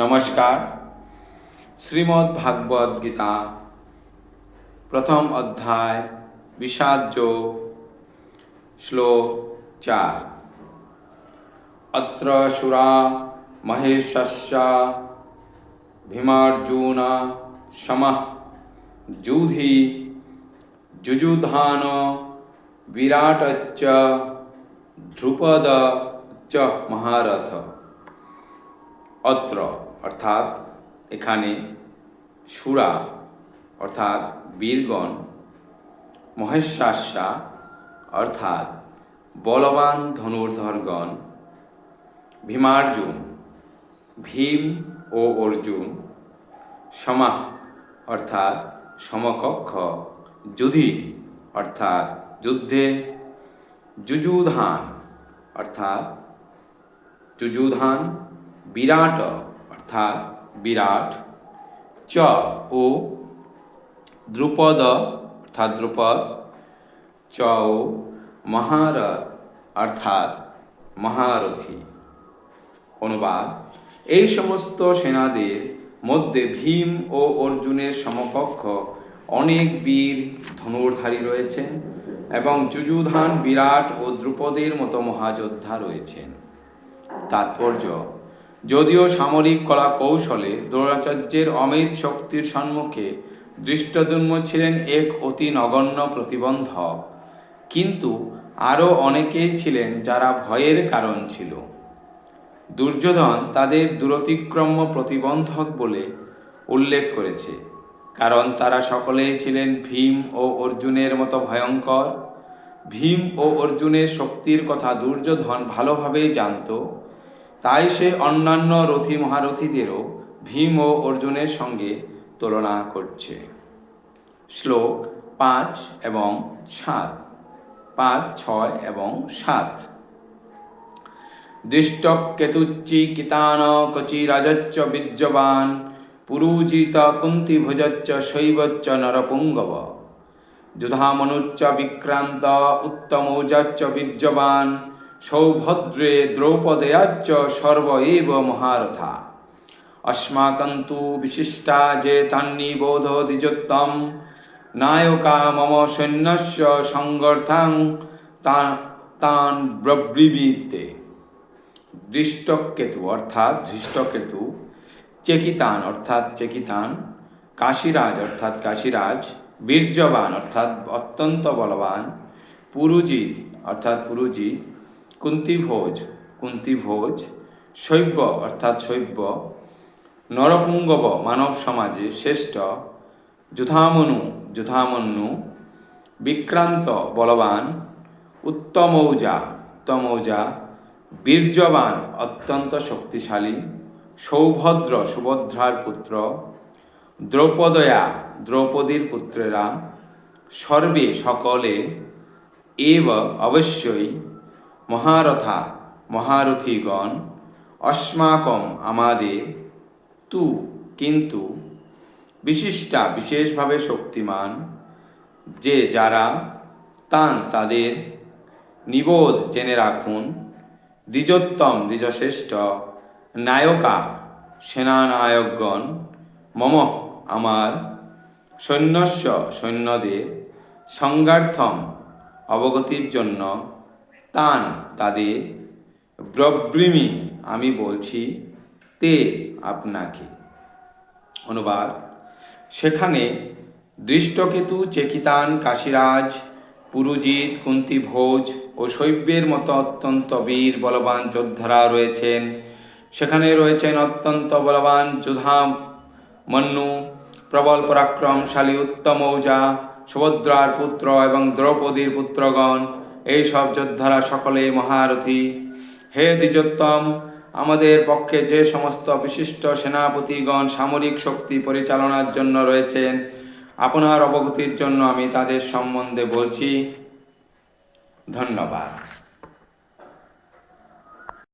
নমস্কার শ্রীমদ্ ভাগবত গীতা প্রথম অধ্যায় বিষাদ যোগ শ্লোক চার অত্র সুরা মহেশস্য ভীমার্জুন সমঃ যুধি যুযুধান বিরাটচ্চ ধ্রুপদ চ মহারথ অত্র অর্থাৎ এখানে সুরা, অর্থাৎ বীরগণ, মহেশ্বাসা, অর্থাৎ বলবান ধনুর্ধরগণ, ভীমার্জুন, ভীম ও অর্জুন সমাহ অর্থাৎ সমকক্ষ যুধি অর্থাৎ যুদ্ধে, যুযুধান, অর্থাৎ যুযুধান, বিরাট অর্থাৎ বিরাট, চ ও দ্রুপদ, অর্থাৎ দ্রুপদ, চ ও মহারথ অর্থাৎ মহারথী। অনুবাদ, এই সমস্ত সেনাদের মধ্যে ভীম ও অর্জুনের সমকক্ষ অনেক বীর ধনুর্ধারী রয়েছেন এবং যুযুধান বিরাট ও দ্রুপদের মতো মহাযোদ্ধা রয়েছেন। তাৎপর্য যদিও সামরিক কলা কৌশলে দ্রোণাচার্যের অমিত শক্তির সম্মুখে দৃষ্টদুম্ন ছিলেন এক অতি নগণ্য প্রতিবন্ধক। কিন্তু আরও অনেকেই ছিলেন যারা ভয়ের কারণ ছিল। দুর্যোধন তাদের দূরতিক্রম্য প্রতিবন্ধক বলে উল্লেখ করেছে, কারণ তারা সকলেই ছিলেন ভীম ও অর্জুনের মতো ভয়ঙ্কর। ভীম ও অর্জুনের শক্তির কথা দুর্যোধন ভালোভাবেই জানত তাই সে অন্যান্য রথী মহারথীদেরও ভীম ও অর্জুনের সঙ্গে তুলনা করছে। শ্লোক পাঁচ এবং সাত। পাঁচ, ছয় এবং সাত। দৃষ্টকেতুচ্চিকিতান কচিরাজচ্চ বীর্যবান পুরুজিত কুন্তিভুজচ্চ শৈবচ্চ নরপুঙ্গব। যুধামনুচ্চ বিক্রান্ত, উত্তমৌজাচ্চ বীর্যবান সৌভদ্রে দ্রৌপদয়াচ্চ সর্বৈব মহারথা। অস্মাকং বিশিষ্টা যে তান্নি বোধ দ্বিজোত্তম। নায়কা মম সৈন্যস্য সংগর্থাং তান ব্রব্রিবিতে দৃষ্টকেতু অর্থাৎ ধৃষ্টকেতু চেকিতান অর্থাৎ চেকিতান, কাশীরাজ অর্থাৎ কাশীরাজ, বীর্যবান অর্থাৎ অত্যন্ত বলবান, পুরুজি অর্থাৎ পুরুজি কুন্তিভোজ কুন্তিভোজ শৈব্য অর্থাৎ শৈব্য নরপুঙ্গব, মানব সমাজে শ্রেষ্ঠ, যুধামনু, যুধামন্যু, বিক্রান্ত, বলবান, উত্তমৌজা উত্তমৌজা, বীর্যবান, অত্যন্ত শক্তিশালী, সৌভদ্র, সুভদ্রার পুত্র, দ্রৌপদয়া, দ্রৌপদীর পুত্রেরা, সর্বে সকলে, এব অবশ্যই মহারথা, মহারথীগণ, অস্মাকম আমাদের তু কিন্তু বিশিষ্টা বিশেষভাবে শক্তিমান, যে যারা তান তাদের নিবোধ জেনে রাখুন, দ্বিজোত্তম দ্বিজশ্রেষ্ঠ নায়কা, সেনানায়কগণ, মম আমার সৈন্যস্য সৈন্যদের সংগার্থম অবগতির জন্য তান, তাদের ব্রব্রিমি আমি বলছি তে আপনাকে। অনুবাদ, সেখানে দৃষ্টকেতু, চেকিতান, কাশীরাজ, পুরুজিৎ কুন্তিভোজ ও শৈব্যের মতো অত্যন্ত বীর, বলবান যোদ্ধারা রয়েছেন। সেখানে রয়েছেন অত্যন্ত বলবান যোধা, মন্নু, প্রবল পরাক্রমশালী উত্তম ঔজা, সুভদ্রার পুত্র এবং দ্রৌপদীর পুত্রগণ। এই সব যোদ্ধারা সকলেই মহারথী। হে দ্বিজোত্তম, আমাদের পক্ষে যে সমস্ত বিশিষ্ট সেনাপতিগণ সামরিক শক্তি পরিচালনার জন্য রয়েছেন, আপনার অবগতির জন্য আমি তাদের সম্বন্ধে বলছি। ধন্যবাদ।